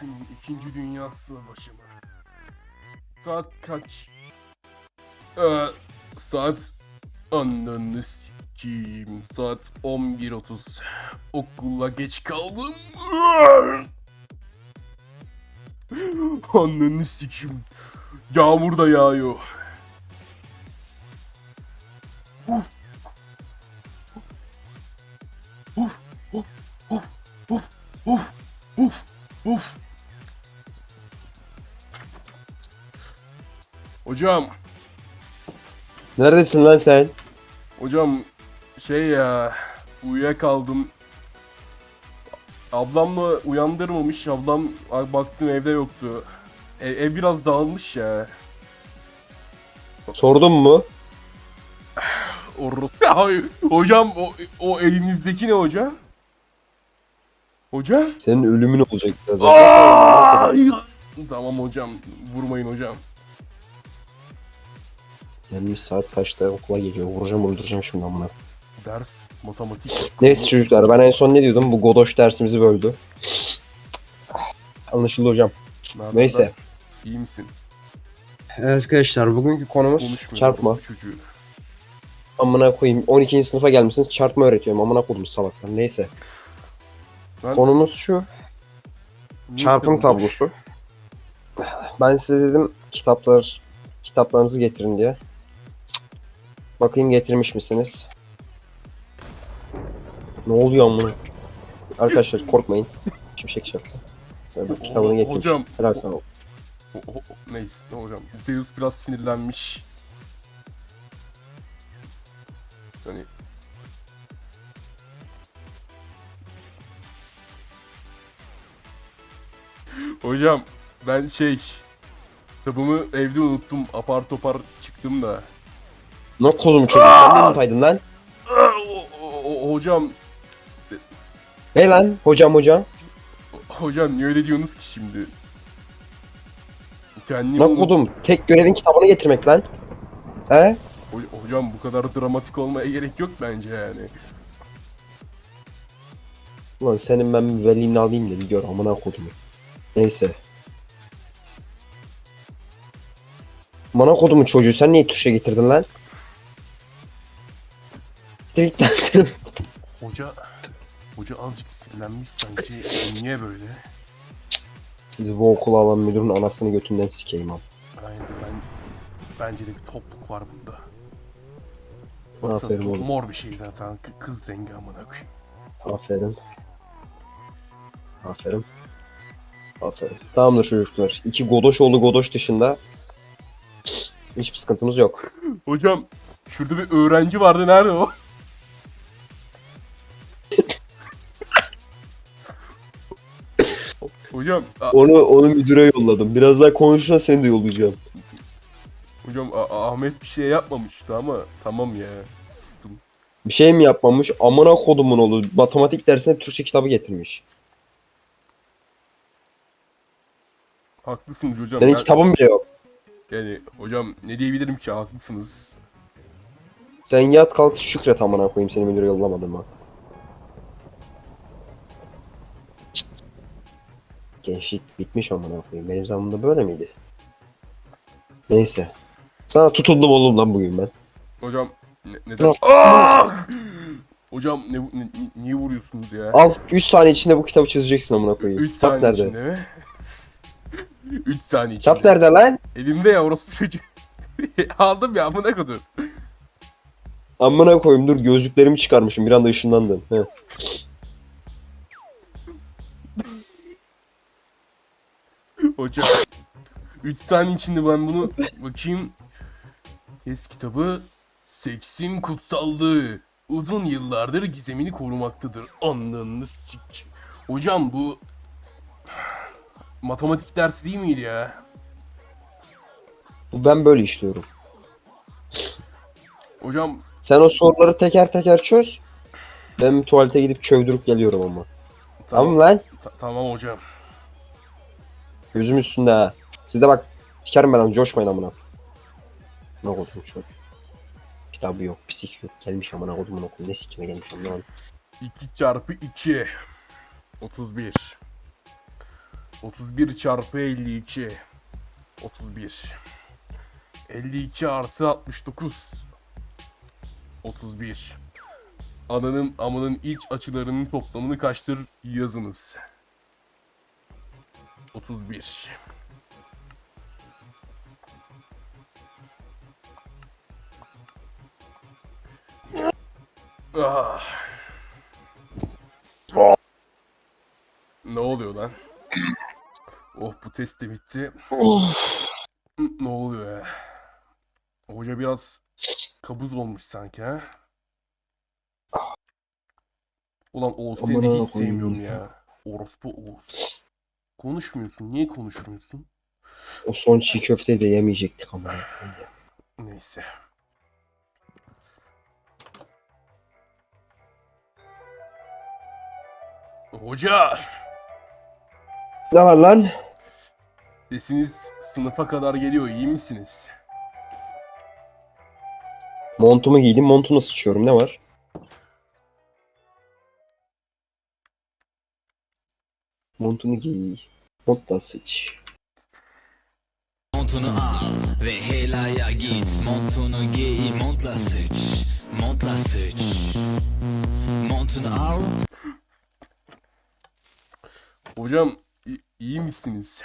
koyayım. İkinci Dünya Savaşı mı? Saat kaç? Ee, saat Ananı sikeyim. Saat 11.30. Okula geç kaldım. Ananı sikeyim. Yağmur da yağıyor. Uf. Uf. Uf. Uf. Uf. Uf. Uf. Hocam. Neredesin lan sen? Hocam şey ya uyuyakaldım. Ablamla uyandırmamış. Ablam baktım evde yoktu. Ev, ev biraz dağılmış ya. Sordun mu? Ay, hocam o, o elinizdeki ne hoca? Hoca? Senin ölümün olacak. Ay! Tamam hocam vurmayın hocam. Gelmiş saat kaçta okula geliyor. Vuracağım öldüreceğim şimdi amına. Ders matematik. Neyse çocuklar ben en son ne diyordum? Bu Godoş dersimizi böldü. Anlaşıldı hocam. Haber Neyse. İyi misin? Evet arkadaşlar bugünkü konumuz Konuşmuyor. çarpma. Çocuğu. Amına koyayım 12. sınıfa gelmişsiniz çarpma öğretiyorum amına koydum salaklar. Neyse. Ben- Konumuz şu. Niye Çarpım tablosu. Ben size dedim kitaplar kitaplarınızı getirin diye. Bakayım getirmiş misiniz? Ne oluyor amına? Arkadaşlar korkmayın. Şimşek bak, kitabını getirmiş. Hocam Helal sana. O- o- o- neyse ne hocam. Zeus biraz sinirlenmiş. Hani Hocam ben şey kitabımı evde unuttum. Apar topar çıktım da. Ne kolumu çocuğum sen de lan. Aa, o- o- o- hocam Hey lan hocam hocam. hocam niye öyle diyorsunuz ki şimdi? Kendimi Ne kodum tek görevin kitabını getirmek lan. He? Ho- Hocam bu kadar dramatik olmaya gerek yok bence yani. Ulan senin ben bir velini alayım da bir gör amına kodumu. Neyse. Amına kodumu çocuğu sen niye Türkçe getirdin lan? Lan sen. Hoca Hoca azıcık sinirlenmiş sanki. Niye böyle? Sizi bu okula alan müdürün anasını götünden sikeyim abi. Aynen ben bence de bir topluk var bunda. Baksana Aferin oğlum. mor bir şey zaten K- kız rengi amına koyayım. Aferin. Aferin. Aferin. Tamamdır çocuklar. İki Godoşoğlu Godoş dışında hiçbir sıkıntımız yok. Hocam şurada bir öğrenci vardı nerede o? Hocam a- Onu onu müdüre yolladım. Biraz daha konuşursa seni de yollayacağım. hocam A- Ahmet bir şey yapmamıştı ama tamam ya. Sustum. Bir şey mi yapmamış? Amına kodumun oğlu. Matematik dersine Türkçe kitabı getirmiş. Haklısınız hocam. Senin Ben- kitabın bile yok. Yani hocam ne diyebilirim ki haklısınız. Sen yat kalk şükret amına koyayım seni müdüre yollamadım ha. Gençlik bitmiş amına koyayım. Benim zamanımda böyle miydi? Neyse. Sana tutuldum oğlum lan bugün ben. Hocam ne, neden? Ah! Hocam ne, ne- niye vuruyorsunuz ya? Al 3 saniye içinde bu kitabı çözeceksin amına koyayım. 3 Kitap saniye nerede? içinde mi? 3 saniye içinde. Kitap nerede lan? Elimde ya orospu çocuğu. Aldım ya amına kodum. Amına koyayım dur gözlüklerimi çıkarmışım bir anda ışınlandım. He. Hocam 3 saniye içinde ben bunu bakayım. Test kitabı Seksin kutsallığı. Uzun yıllardır gizemini korumaktadır. Anladınız sik. Hocam bu matematik dersi değil miydi ya? Bu Ben böyle işliyorum. Hocam Sen o soruları teker teker çöz. Ben bir tuvalete gidip çövdürüp geliyorum ama. Tamam tamam, lan? ta- tamam hocam. Gözüm üstünde ha. Siz de bak sikerim ben lan coşmayın amına. Ne kodum şu. Kitabı yok, pisik yok. Gelmiş amına kodumun okulu. Ne sikime gelmiş amına. 2 çarpı 2. 31. 31 çarpı 52. 31. 52 artı 69. 31. Ananın amının iç açılarının toplamını kaçtır yazınız. 31. Ah. Ne oluyor lan? Oh bu test de bitti. Ne oluyor ya? Hoca biraz kabuz olmuş sanki ha? Ulan Oğuz seni hiç sevmiyorum ya. Orospu Oğuz. Konuşmuyorsun. Niye konuşmuyorsun? O son çiğ köfteyi de yemeyecektik ama. Neyse. Hoca! Ne var lan? Sesiniz sınıfa kadar geliyor. iyi misiniz? Montumu giydim. Montunu sıçıyorum. Ne var? Montunu giy. Mont da sıç. Montunu al ve helaya git Montunu giy montla sıç Montla sıç Montunu al Hocam iyi misiniz?